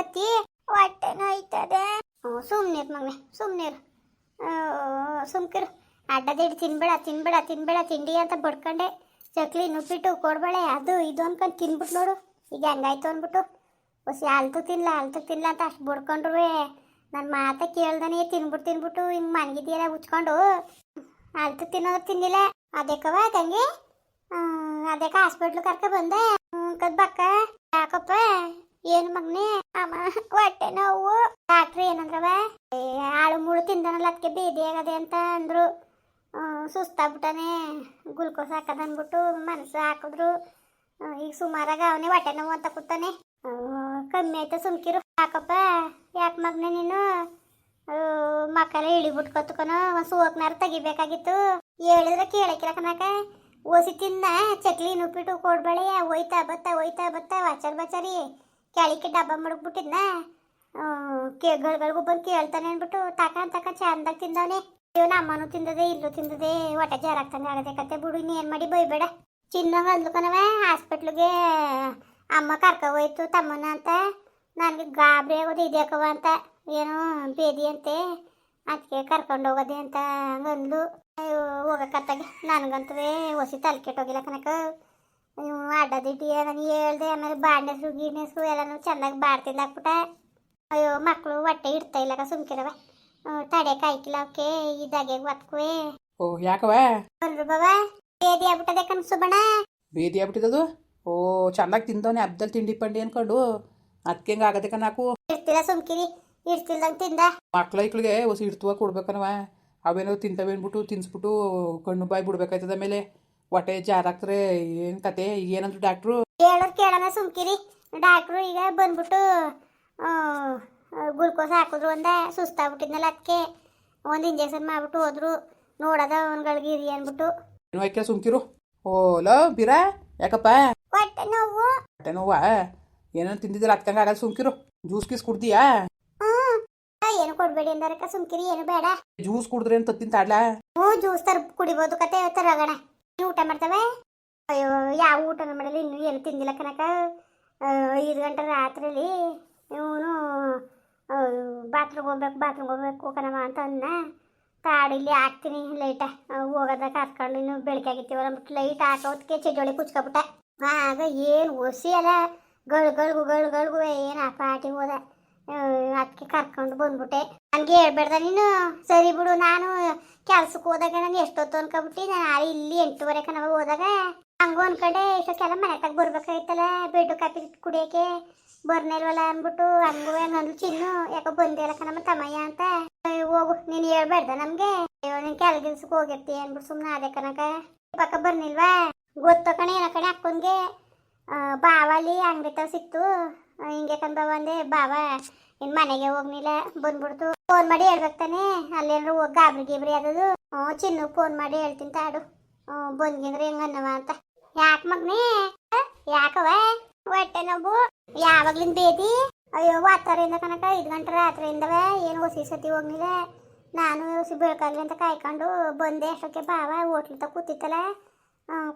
ತಿನ್ನಕತ್ತಿ ಹೊಟ್ಟೆ ನೋಯ್ತದೆ. ಸುಮ್ನೆ ಸುಮ್ನಿರ್ ಮಗನೆ ಸುಮ್ನಿರ್ ಸುಮ್ಕಿರು. ಅಡ್ಡದಿಡ್, ತಿನ್ಬೇಡ ತಿನ್ಬೇಡ ತಿನ್ಬೇಡ, ತಿಂಡಿ ಅಂತ ಬಡ್ಕೊಂಡೆ. ಚಕ್ಲಿ, ನುಪ್ಪಿಟ್ಟು, ಕೊಡ್ಬೇಳೆ, ಅದು ಇದು ಅನ್ಕೊಂಡು ತಿನ್ಬಿಟ್ಟು ನೋಡು. ಈಗ ಹೆಂಗಾಯ್ತು ಅಂದ್ಬಿಟ್ಟು ಹೊಸಿ ಅಲ್ತು ತಿನ್ಲ ಅಲ್ತು ತಿನ್ಲ ಅಂತ ಅಷ್ಟು ಬಡ್ಕೊಂಡ್ರು ನನ್ನ ಮಾತ ಕೇಳ್ದಾನೆ ತಿನ್ಬಿಟ್ಟು ತಿನ್ಬಿಟ್ಟು ಹಿಂಗೆ ಮನ್ಗಿದೆಯಲ್ಲ ಉಚ್ಕೊಂಡು. ಅಲ್ತು ತಿನ್ನೋದು ತಿನ್ನಿಲ್ಲ ಅದಕ್ಕವ ತಂಗಿ ಅದಕ್ಕೆ ಹಾಸ್ಪಿಟ್ಲ್ ಕರ್ಕ ಬಂದೆ. ಕದ್ ಬಕ್ಕ ಯಾಕಪ್ಪ? ಏನು ಮಗ್ನೆ? ಅಮ್ಮ, ಹೊಟ್ಟೆ ನೋವು. ಡಾಕ್ಟ್ರಿ ಏನಂದ್ರವ? ಆಳು ಮುಳು ತಿಂದನಲ್ಲ ಅದಕ್ಕೆ ಬೇದಿ ಆಗದೆ ಅಂತ ಅಂದ್ರು. ಸುಸ್ತಾಗ್ಬಿಟ್ಟಾನೆ. ಗ್ಲುಕೋಸ್ ಹಾಕದನ್ಬಿಟ್ಟು ಮನಸ್ಸು ಹಾಕಿದ್ರು. ಈಗ ಸುಮಾರಾಗ ಅವನೇ ಹೊಟ್ಟೆ ನೋವು ಅಂತ ಕೂತಾನೆ. ಕಮ್ಮಿ ಆಯ್ತು ಸುಮ್ಕಿರು? ಹಾಕಪ್ಪ ಯಾಕೆ ಮಗ್ನೆ ನೀನು? ಮಕ್ಕಳ ಇಳಿ ಬಿಟ್ಕೊತ್ಕನೋ ಒಂದು ಸೋಕ್ನಾರು ತೆಗಿಬೇಕಾಗಿತ್ತು. ಹೇಳಿದ್ರೆ ಕೇಳಕ್ಕಿಲ್ಲ ಕನಕ ಓಸಿ ತಿನ್ನ, ಚಕ್ಲಿ ನುಪ್ಪಿಟ್ಟು ಕೊಡ್ಬೇಳೆ ಒಯ್ತಾ ಬತ್ತ ಒಯ್ತಾ ಬತ್ತ, ವಾಚರ್ ಬಚಾರಿ. ಕೆಳಕ್ಕೆ ಡಬ್ಬ ಮಡಗ್ಬಿಟ್ಟಿದ್ನ ಕೇ ಗಳಿಗೂ ಬಂದು ಕೇಳ್ತಾನೆ ಅಂದ್ಬಿಟ್ಟು, ತಕ ತಕ, ಚಂದಾಗ ತಿಂದವನೆ. ಇವನ ಅಮ್ಮನೂ ತಿಂದದೆ, ಇಲ್ಲೂ ತಿಂದದೆ, ಹೊಟ್ಟೆ ಜಾರಾಗ್ತಂಗೆ ಆಗದೆ ಕತೆ ಬಿಡು ಇನ್ನೇನು ಮಾಡಿ ಬೈಬೇಡ. ಚಿನ್ನಂಗ ಅಂದ್ಲು ಕಣವ ಹಾಸ್ಪಿಟ್ಲಿಗೆ, ಅಮ್ಮ ಕರ್ಕ ಹೋಯ್ತು ತಮ್ಮನ ಅಂತ. ನನಗೆ ಗಾಬರಿ ಆಗೋದು ಇದ್ಯಾಕವ ಅಂತ. ಏನೋ ಬೇದಿ ಅಂತೆ, ಅದಕ್ಕೆ ಕರ್ಕೊಂಡು ಹೋಗೋದೆ ಅಂತ ಅಂದ್ಲು. ಅಯ್ಯೋ, ಹೋಗಕ್ಕತ್ತಾಗೆ. ನನಗಂತವೇ ಹೊಸಿ ತಲೆ ಕೆಟ್ಟೋಗಿಲ್ಲ ಕನಕ ನೀವು ಅಡ್ಡದಿಟ್ಟಿ ನನಗೆ ಹೇಳ್ದೆ ಆಮೇಲೆ ಗೀನೆಸ್ರು ಎಲ್ಲನೂ ಚೆನ್ನಾಗಿ ಬಾಡ್ತಿದ್ದ ಹಾಕ್ಬಿಟ್ಟ ಅಯ್ಯೋ ಮಕ್ಕಳು ಹೊಟ್ಟೆ ಇಡ್ತಾ ಇಲ್ಲಕ ಸುಮ್ಕಿರವ. ತಡೆ ಕಾಯ್ಕಿಲ್ಲ ಅವಕ್ಕೆ ಇದಾಗೆ ಒತ್ಕುವೆ. ಓ ಯಾಕವ ಬಂದ್ರು ಬಾಬಾ ಬೇದಿ ಆಗ್ಬಿಟ್ಟದೆ ಕನ್ಸು ಬಣ ಬೇದಿ ಆಗ್ಬಿಟ್ಟಿದ್ದು? ಓ ಚೆನ್ನಾಗಿ ತಿಂದವನೆ ಅಬ್ದಲ್ ತಿಂಡಿ ಪಂಡಿ ಅನ್ಕೊಂಡು. ಅದಕ್ಕೆ ಹೆಂಗೆ ಆಗದೆ ನಾಕು? ಇರ್ತಿಲ್ಲ ಸುಮ್ಕಿರಿ ಇರ್ತಿಲ್ದಂಗೆ ತಿಂದ. ಮಕ್ಳ ಇಕ್ಳಿಗೆ ಹೊಸ ಇಡ್ತುವ ಕೊಡ್ಬೇಕನವ ಅವೇನೋ ತಿಂತವೆ ಅಂದ್ಬಿಟ್ಟು ತಿನ್ಸ್ಬಿಟ್ಟು ಕಣ್ಣು ಬಾಯಿ ಬಿಡ್ಬೇಕಾಯ್ತದ ಆಮೇಲೆ ಹೊಟ್ಟೆ ಜಾರಾಗ್ತಾರೆ ಏನು ಕತೆ? ಈಗ ಏನಂದ್ರು ಡಾಕ್ಟ್ರು ಹೇಳೋದ್ ಕೇಳೋಣ ಸುಮ್ಕಿರಿ. ಡಾಕ್ಟ್ರು ಈಗ ಬಂದ್ಬಿಟ್ಟು ಗ್ಲುಕೋಸ್ ಹಾಕಿದ್ರು ಒಂದ ಸುಸ್ತಾಗ್ಬಿಟ್ಟಿದ್ನಲ್ಲ ಅದಕ್ಕೆ ಒಂದು ಇಂಜೆಕ್ಷನ್ ಮಾಡ್ಬಿಟ್ಟು ಹೋದ್ರು. ನೋಡದ ಅವನ್ಗಳಿಗೆ ಇರಿ ಅಂದ್ಬಿಟ್ಟು ಏನು ಆಯ್ಕೆ ಸುಮ್ಕಿರು? ಓಲೋ ಬಿರಾ ಯಾಕಪ್ಪ? ಹೊಟ್ಟೆ ನೋವು. ಹೊಟ್ಟೆ ನೋವಾ? ಏನೋ ತಿಂದಿದ್ರೆ ಹತ್ಕಂಗೆ ಆಗಲ್ಲ ಸುಮ್ಕಿರು. ಜ್ಯೂಸ್ ಗೀಸ್ ಆ, ಏನು ಕೊಡ್ಬೇಡಿ ಅಂದಾರಕ್ಕ ಸುಮ್ಕಿರಿ ಏನು ಬೇಡ. ಜ್ಯೂಸ್ ಕುಡಿದ್ರೆ ಅಂತ ತತ್ತಿನ ತಾಡ್ಲಾ? ಹ್ಞೂ ಜ್ಯೂಸ್ ತರ ಕುಡಿಬೋದು ಕತೆ ತರಗಣ ಊಟ ಮಾಡ್ತವೆ? ಅಯ್ಯೋ, ಯಾವ ಊಟನೂ ಮಾಡಲಿ ಇನ್ನೂ ಏನು ತಿಂದಿಲ್ಲ ಕನಕ ಐದು ಗಂಟೆ ರಾತ್ರಿಲಿ ಇವನು ಬಾತ್ರೂಮ್ಗೆ ಹೋಗ್ಬೇಕು ಬಾತ್ರೂಮ್ ಹೋಗ್ಬೇಕು ಕಣವ ಅಂತ ಅನ್ನ ತಾಡಿಲಿ ಹಾಕ್ತೀನಿ ಲೈಟ ಹೋಗೋದ ಕರ್ಕೊಂಡು ಇನ್ನು ಬೆಳಗ್ಗೆ ಆಗಿತ್ತೀವಲ್ಲ ಅಂದ್ಬಿಟ್ಟು ಲೈಟ್ ಹಾಕೋದಕ್ಕೆ ಚೆಜೋಳಿ ಕುಚ್ಕೊಬಿಟ್ಟೆ. ಆಗ ಏನು ಒಸಿ ಅಲ್ಲ. ಗಳು ಗಳಿಗು ಗಳು ಏನು ಆ ಪಾಟಿ ಹೋದ. ಅದಕ್ಕೆ ಕರ್ಕೊಂಡು ಬಂದ್ಬಿಟ್ಟೆ. ನನಗೆ ಹೇಳ್ಬೇಡ್ದ ನೀನು. ಸರಿ ಬಿಡು, ನಾನು ಕೆಲ್ಸಕ್ಕೆ ಹೋದಾಗ ನಾನು ಎಷ್ಟೊತ್ತು ಅನ್ಕೊಬಿಟ್ಟು, ನಾನು ಇಲ್ಲಿ ಎಂಟೂವರೆ ಕನವ ಹೋದಾಗ ಹಂಗೂ ಅನ್ಕೊಂಡೆ ಮನೆ ತಗ ಬರ್ಬೇಕಾಗಿತ್ತಲ್ಲ ಬೆಡ್ಡು ಕಾಫಿ ಕುಡಿಯೋಕೆ ಬರ್ನಿಲ್ವಲ್ಲ ಅಂದ್ಬಿಟ್ಟು ಹಂಗೂ ಹಂಗಂದ್ಲು ಚಿನ್ನು, ಯಾಕೋ ಬಂದಿಲ್ಲ ಕಣಮ್ಮ ತಮ್ಮಯ್ಯ ಅಂತ. ಹೋಗು, ನೀನು ಹೇಳ್ಬೇಡ್ದ ನಮಗೆ. ಅಯ್ಯೋ, ನೀನು ಕೆಲ ಕೆಲ್ಸಕ್ಕೆ ಹೋಗಿರ್ತಿ ಅಂದ್ಬಿಟ್ಟು ಸುಮ್ಮನೆ ಅದೇ ಕನಕ ಪಕ್ಕ ಬರ್ನಿಲ್ವಾ ಗೊತ್ತ ಕಣೆ, ಏನ ಕಣೆ ಅಕ್ಕನ್ಗೆ ಬಾವಲ್ಲಿ ಅಂಗಡಿ ತಾವ ಸಿಕ್ತು. ಹಿಂಗೆ ಕಂದ ಅಂದೆ, ಬಾವ ಇನ್ ಮನೆಗೆ ಹೋಗ್ನಿಲ್ಲ ಬಂದ್ಬಿಡ್ತು. ಫೋನ್ ಮಾಡಿ ಹೇಳ್ಬೇಕು ತಾನೆ. ಹೋಗಿ ಗಾಬರಿ ಗಿಬ್ರಿ ಆದದು ಚಿನ್ನು ಫೋನ್ ಮಾಡಿ ಹೇಳ್ತೀನಿ ತಾಡು. ಬಂದ್ಗಿಂದ್ರೆ ಹೆಂಗ ಅಂತ. ಯಾಕೆ ಮಗ್ನೆ? ಯಾಕವ ಹೊಟ್ಟೆ ನೋವು. ಯಾವಾಗ್ಲಿಂದ ಬೇದಿ ಅಯ್ಯೋ ಹತ್ತರಿಂದ ಕನಕ ಐದು ಗಂಟೆ ರಾತ್ರಿಯಿಂದವ. ಏನು ಹೊಸಿ ಸತಿ ಹೋಗ್ನಿಲ್ಲ ನಾನು ಹೊಸಿ ಬೆಳ್ಕಾಗ್ಲಿ ಅಂತ ಕಾಯ್ಕೊಂಡು ಬಂದೆ. ಅಷ್ಟಕ್ಕೆ ಬಾವ ಹೋಟ್ಲು ತಗ ಕೂತಿತ್ತಲ್ಲ.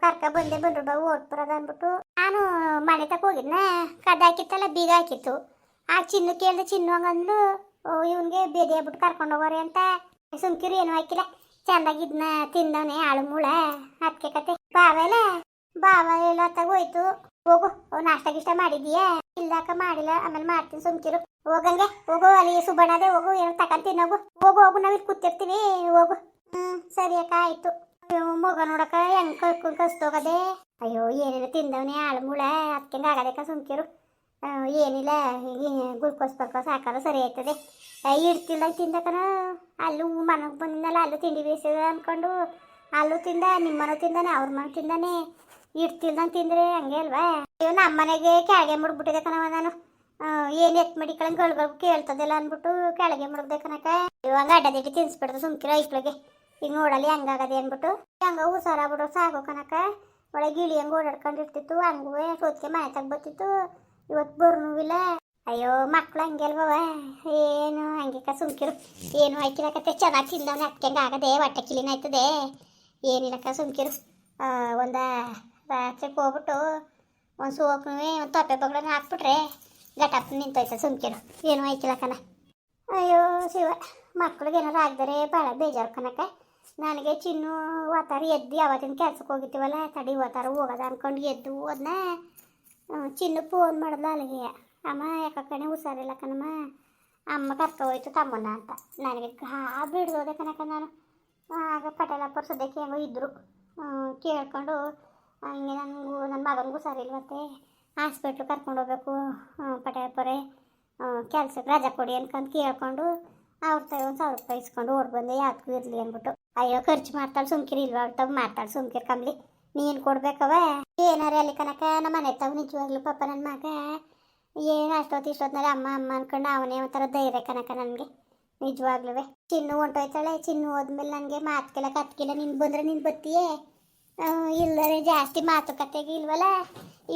ಕರ್ಕ ಬಂದೆ. ಬಂದ್ರು ಬಾವು ಓಟ್ ಬರೋದ ಅಂದ್ಬಿಟ್ಟು. ನಾನು ಮನೆ ತಕ ಹೋಗಿದ್ನ. ಕದ ಹಾಕಿತ್ತಲ್ಲ, ಬೀಗ ಹಾಕಿತ್ತು. ಆ ಚಿನ್ನು ಕೇಳಿದ ಚಿನ್ನು ಓ, ಇವನ್ಗೆ ಬೇದಿ ಆಗ್ಬಿಟ್ಟು ಕರ್ಕೊಂಡು ಹೋಗೋರಿ ಅಂತ. ಸುಮ್ಕಿರು ಏನು ಹಾಕಿಲ್ಲ. ಚಂದಾಗಿದ್ನ ತಿಂದವನೇ ಆಳು ಮೂಳ. ಅದಕ್ಕೆ ಕತೆ. ಬಾವೆಲ್ಲ ಬಾವ ಎಲ್ಲ ತಗ ಹೋಯ್ತು. ಹೋಗು ನಾಷ್ಟ ಗಿಷ್ಟ ಮಾಡಿದೀಯಾ ಇಲ್ಲಾಕ ಮಾಡಿಲ್ಲ. ಆಮೇಲೆ ಮಾಡ್ತೀನಿ ಸುಮ್ಕಿರು. ಹೋಗಂಗೆ, ಹೋಗು ಅಲ್ಲಿ ಸುಬ್ಬಣ್ಣದೆ ಹೋಗು, ಏನೋ ತಕೊಂಡ್ ತಿನ್ನೋಗು. ಹೋಗು ಹೋಗು ನಾವಿಲ್ಲಿ ಕೂತಿರ್ತೀವಿ. ಹೋಗು. ಹ್ಮ್, ಸರಿ ಅಕ್ಕ, ಆಯ್ತು. ಮಗ ನೋಡಕ ಹೆಂಗ್ ಕಸ್ತೋಗದೆ ಅಯ್ಯೋ, ಏನೇನು ತಿಂದವನೇ ಆಳು ಮೂಳ. ಅದಕ್ಕೆ ಆಗದಕ್ಕ ಸುಮ್ಕಿರು. ಏನಿಲ್ಲ ಗ್ಲುಕೋಸ್ ಬರ್ಕೋಸ್ ಹಾಕೋದು ಸರಿ ಆಯ್ತದೆ. ಇಡ್ತಿಲ್ಲ ತಿಂದಕನ ಅಲ್ಲೂ ಮನೆಗೆ ಬಂದಿದ್ದಲ್ಲ ಅಲ್ಲೂ ತಿಂಡಿ ಬೇಯಿಸಿದ ಅಂದ್ಕೊಂಡು ಅಲ್ಲೂ ತಿಂದ ನಿಮ್ಮ ಮನೆ ತಿಂದಾನೆ ಅವ್ರ ಮನೆ ತಿಂದಾನೆ ಇಡ್ತಿಲ್ದಂಗೆ ತಿಂದ್ರೆ ಹಂಗೆ ಅಲ್ವಾ? ಅಯ್ಯೋ ನಮ್ಮ ಮನೆಗೆ ಕೆಳಗೆ ಮುಡ್ಬಿಟ್ಟಿದೆ ಕಣವ ನಾನು. ಏನು ಎತ್ ಮಡಿ ಕಳಂಗೆ ಗಳು ಕೇಳ್ತದಿಲ್ಲ ಅಂದ್ಬಿಟ್ಟು ಕೆಳಗೆ ಮುಡ್ದೆ ಕನಕ ಇವಾಗ ಅಡ್ಡದಿಟ್ಟು ತಿನ್ಸ್ಬಿಡ್ದು ಸುಮ್ಕಿರ ಐಕ್ಳಿಗೆ ಈಗ ನೋಡಲಿ ಹಂಗಾಗದೆ ಅಂದ್ಬಿಟ್ಟು ಹಂಗ ಬಿಡೋ ಸಾಕು ಕನಕ ಒಳಗೆ ಇಳಿ ಹಂಗೆ ಓಡಾಡ್ಕೊಂಡಿರ್ತಿತ್ತು ಹಂಗೂ ಸೋತ್ಕೆ ಮನೆ ತಗ ಬರ್ತಿತ್ತು ಇವತ್ತು ಬರ್ನುವಿಲ್ಲ ಅಯ್ಯೋ, ಮಕ್ಳು ಹಂಗೆ ಅಲ್ವವ ಏನು, ಹಂಗೆ ಸುಮ್ಕಿರು. ಏನು ಹಾಕಿರಕತ್ತೆ ಚೆನ್ನಾಗಿ ತಿಂದವನೆ ಅದಕ್ಕೆ ಆಗದೆ ಹೊಟ್ಟೆ ಕಿಲಿನ ಆಯ್ತದೆ. ಏನಿಲ್ಲಕ್ಕ ಸುಮ್ಕಿರು. ಒಂದು ರಾತ್ರಿ ಹೋಗ್ಬಿಟ್ಟು ಒಂದು ಸೋಪ್ನೂ ಒಂದು ತೊಪ್ಪೆ ಬಗ್ಳನ್ನ ಹಾಕ್ಬಿಟ್ರೆ ಗಟಪ್ ನಿಂತೈತ ಸುಮ್ಕಿರು. ಏನು ಹಾಕಿಲಕ್ಕನ ಅಯ್ಯೋ, ಶಿವ. ಮಕ್ಳಿಗೆ ಏನಾರು ಆಗ್ದರೆ ಭಾಳ ಬೇಜಾರು ಕನಕ ನನಗೆ ಚಿನ್ನು ಓತಾರ ಎದ್ದು ಯಾವತ್ತಿನ ಕೆಲ್ಸಕ್ಕೆ ಹೋಗಿರ್ತೀವಲ್ಲ ತಡಿ ಓತಾರ ಹೋಗೋದ ಅನ್ಕೊಂಡು ಎದ್ದು ಹೋದ್ನ. ಚಿನ್ನು ಫೋನ್ ಮಾಡಿದ್ಲ ಅಲ್ಲಿಗೆ. ಅಮ್ಮ, ಯಾಕ ಕಣೆ ಹುಷಾರಿಲ್ಲ ಕಣಮ್ಮ? ಅಮ್ಮ ಹೋಯ್ತು ತಮ್ಮನ ಅಂತ. ನನಗೆ ಗಾ ಬಿಡ್ದೋದೆ ಕನಕ ನಾನು. ಆಗ ಪಟೇಲಪ್ಪ ಸದ್ಯಕ್ಕೆ ಹೆಂಗೋ ಇದ್ದರು ಕೇಳ್ಕೊಂಡು ಹಿಂಗೆ ನನಗೂ ನನ್ನ ಮಗನಿಗೂ ಹುಷಾರಿಲ್ವತ್ತೆ ಹಾಸ್ಪಿಟ್ಲು ಕರ್ಕೊಂಡು ಹೋಗ್ಬೇಕು ಪಟೇಲಪ್ಪರೇ. ಕೆಲ್ಸಕ್ಕೆ ರಜಾ ಕೊಡಿ ಅನ್ಕೊಂಡು ಕೇಳ್ಕೊಂಡು, ಅವ್ರ ತಾಯಿ ಒಂದು ಸಾವಿರ ರೂಪಾಯಿ ಇಸ್ಕೊಂಡು ಓಡ್ ಬಂದೆ, ಯಾವ್ದಕ್ಕೂ ಇರಲಿ ಅಂದ್ಬಿಟ್ಟು. ಅಯ್ಯೋ, ಖರ್ಚು ಮಾಡ್ತಾಳೆ ಸುಮ್ಕಿರಿ, ಇಲ್ವಾ ತಾವು ಮಾಡ್ತಾಳೆ ಸುಮ್ಕಿರಿ ಕಂಬ್ಲಿ ನೀನು ಕೊಡ್ಬೇಕವ ಏನಾರ ಅಲ್ಲಿ ಕನಕ ನಮ್ಮ ಮನೆ ತಾವು ನಿಜವಾಗ್ಲು ಪಾಪ ನನ್ನ ಮಗ. ಏನು ಅಷ್ಟೊತ್ತು ಇಷ್ಟೊತ್ತಿನಲ್ಲಿ ಅಮ್ಮ ಅಮ್ಮ ಅನ್ಕೊಂಡು ಅವನೇ ಒಂಥರ ಧೈರ್ಯ ಕನಕ ನನಗೆ. ನಿಜವಾಗ್ಲೂ ಚಿನ್ನು ಹೊಂಟೋಯ್ತಾಳೆ, ಚಿನ್ನು ಹೋದ್ಮೇಲೆ ನನಗೆ ಮಾತುಕೆಲ್ಲ ಕತ್ಕಿಲ್ಲ ನೀನು ಬಂದರೆ ನೀನು ಬತ್ತಿಯೇ? ಇಲ್ಲರೆ ಜಾಸ್ತಿ ಮಾತುಕತೆಗೆ ಇಲ್ವಲ್ಲ?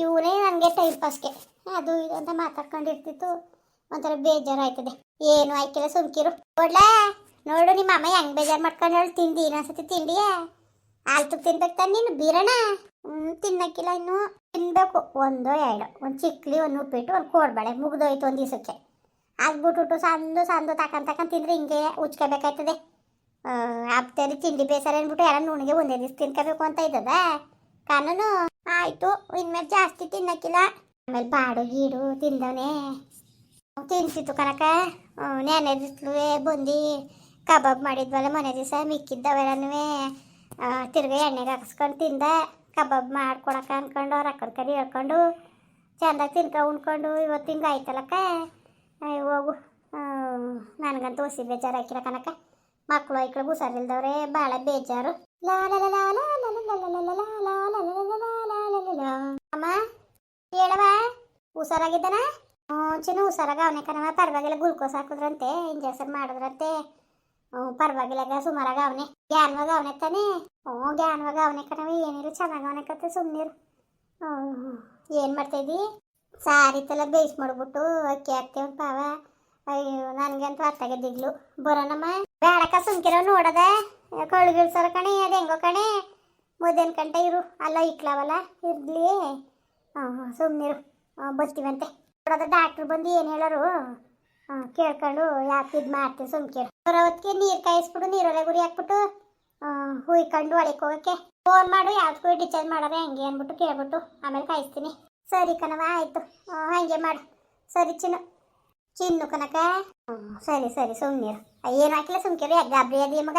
ಇವನೇ ನನಗೆ ಟೈಮ್ ಪಾಸ್ಗೆ ಅದು ಇದು ಅಂತ ಮಾತಾಡ್ಕೊಂಡಿರ್ತಿತ್ತು. ಒಂಥರ ಬೇಜಾರಾಯ್ತದೆ. ಏನು ಆಯ್ಕಿಲ್ಲ ಸುಮ್ಕಿರು. ನೋಡ್ಲಾ? ನೋಡು ನಿಮ್ಮ ಅಮ್ಮ ಹೆಂಗ್ ಬೇಜಾರು ಮಾಡ್ಕೊಂಡು ತಿಂಡಿ ಇನ್ನೊಂದ್ಸತಿ ತಿಂಡಿಯಾ ಆಲ್ತು ತಿನ್ಬೇಕು ತಾನೆ ನೀನು ಬೀರಣ? ಹ್ಞೂ ತಿನ್ನಕ್ಕಿಲ್ಲ ಇನ್ನು. ತಿನ್ಬೇಕು. ಒಂದೋ ಎರಡು. ಒಂದು ಚಿಕ್ಲಿ, ಒಂದು ಉಪ್ಪಿಟ್ಟು, ಒಂದು ಕೋಡ್ಬೇಳೆ. ಮುಗ್ದೋಯ್ತು ಒಂದು ದಿವಸಕ್ಕೆ. ಆಗ್ಬಿಟ್ಟು ಸಂದು ಸಂದು ತಕೊಂಡ್ ತಕೊಂಡ್ ತಿಂದ್ರೆ ಹಿಂಗೆ ಉಚ್ಕೋಬೇಕಾಯ್ತದೆ ಆಪ್ತೇರಿ ತಿಂಡಿ ಬೇಸರ ಅಂದ್ಬಿಟ್ಟು ಯಾರ ನುಣಿಗೆ ಒಂದೇ ದಿವಸ ತಿನ್ಕೋಬೇಕು ಅಂತ ಇದ್ದದ. ಕಾನೂನು? ಆಯಿತು. ಇನ್ಮೇಲೆ ಜಾಸ್ತಿ ತಿನ್ನಕ್ಕಿಲ್ಲ. ಆಮೇಲೆ ಬಾಡು ಗೀಡು ತಿಂದವನೇ. ತಿನ್ಸಿತ್ತು ಕನಕ. ನೆನೆ ದಿಸ್ಲುವೆ ಬಂದು ಕಬಾಬ್ ಮಾಡಿದ್ವಲ್ಲ ಮನೆ ದಿವಸ ಮಿಕ್ಕಿದ್ದವೆಲ್ಲನೂ ತಿರ್ಗ ಎಣ್ಣೆಗೆ ಹಾಕಿಸ್ಕೊಂಡು ತಿಂದ ಕಬಾಬ್ ಮಾಡ್ಕೊಡಕ ಅಂದ್ಕೊಂಡು ಅವ್ರ ಅಕ್ಕನ ಕಡೆ ಹೇಳ್ಕೊಂಡು ಚೆಂದಾಗಿ ತಿನ್ಕೊ ಉಣ್ಕೊಂಡು ಇವತ್ತು ಹಿಂಗೆ ಆಯ್ತಲ್ಲಕ್ಕ ಹೋಗು ನನಗಂತೂ ಹೊಸಿ ಬೇಜಾರು ಹಾಕಿರ ಕನಕ ಮಕ್ಕಳು ಐಕ್ಳು ಹುಷಾರಿಲ್ದವ್ರೆ ಭಾಳ ಬೇಜಾರು ಅಮ್ಮ ಹೇಳವ ಹುಷಾರಾಗಿದ್ದಾನ ಹ್ಞೂ ಚಿನ್ನ ಹುಷಾರಾಗ ಅವನೇ ಕಣವ ಪರವಾಗಿಲ್ಲ ಗ್ಲುಕೋಸ್ ಹಾಕಿದ್ರಂತೆ ಇಂಜೆಕ್ಷನ್ ಮಾಡಿದ್ರಂತೆ ಪರವಾಗಿಲ್ಲ ಸುಮಾರಾಗ ಅವನೇ ಗ್ಯಾನ್ವಾಗ ಅವನೇ ತಾನೇ? ಹ್ಞೂ ಗ್ಯಾನ್ವಾಗ ಅವನೇ ಕಣವ ಏನಿಲ್ಲ, ಚೆನ್ನಾಗಿ ಅವನೇ ಕತೆ ಸುಮ್ಮನಿರು ಹ್ಞೂ, ಏನು ಮಾಡ್ತಾಯಿದ್ದಿ ತಲ ಬೇಯಿಸಿ ಮಾಡ್ಬಿಟ್ಟು ಅಕ್ಕಿ ಹಾಕ್ತೇವೆ ಪಾವ. ಅಯ್ಯೋ, ನನಗಂತೂ ಅರ್ಥಗೆ ದಿಗ್ಲು ಬರೋಣಮ್ಮ. ಬೇಡಕ್ಕ, ಸುಮ್ಕಿರೋ, ನೋಡದ. ಕಳ್ಗಿಳ್ಸರ ಕಣೆ, ಅದು ಹೆಂಗೋ ಕಣೆ. ಮುದ್ದೇನ್ ಕಂಟ ಇರು, ಅಲ್ಲ ಇಕ್ಲಾವಲ್ಲ, ಇರ್ಲಿ. ಹಾಂ ಸುಮ್ಮನಿರು ಬರ್ತೀವಂತೆ ನೋಡೋದ ಡಾಕ್ಟ್ರು ಬಂದು ಏನು ಹೇಳೋರು? ಕೇಳ್ಕೊಂಡು ಯಾಕೆ ಇದು ಮಾಡ್ತೀವಿ ಸುಮ್ಕಿರು ಬರೋವತ್ತಿಗೆ ನೀರು ಕಾಯಿಸ್ಬಿಟ್ಟು ನೀರೊಳಗೆ ಗುರಿ ಹಾಕ್ಬಿಟ್ಟು ಹುಯ್ಕೊಂಡು ಒಳಗೆ ಹೋಗಕ್ಕೆ. ಫೋನ್ ಮಾಡು ಯಾವ್ದಕ್ಕೂ ಡಿಚಾರ್ಜ್ ಮಾಡೋರೆ ಹೆಂಗೆ ಅಂದ್ಬಿಟ್ಟು ಕೇಳ್ಬಿಟ್ಟು ಆಮೇಲೆ ಕಾಯಿಸ್ತೀನಿ. ಸರಿ ಕಣವ ಆಯಿತು. ಹಾಗೆ ಮಾಡು. ಸರಿ ಚಿನ್ನು. ಚಿನ್ನು ಕನಕ ಹ್ಞೂ ಸರಿ ಸರಿ ಸುಮ್ಮನಿರು ಏನು ಹಾಕಿಲ್ಲ ಸುಮ್ಕಿರು ಯಾಕೆ ಗಾಬರಿ ಅದೇ ಮಗ?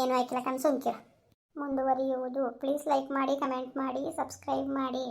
ಏನು ಹಾಕಿಲ್ಲ ಕಣ್ ಸುಮ್ಕಿರು ಮುಂದುವರಿಯುವುದು. ಪ್ಲೀಸ್ ಲೈಕ್ ಮಾಡಿ ಕಮೆಂಟ್ ಮಾಡಿ ಸಬ್ಸ್ಕ್ರೈಬ್ ಮಾಡಿ.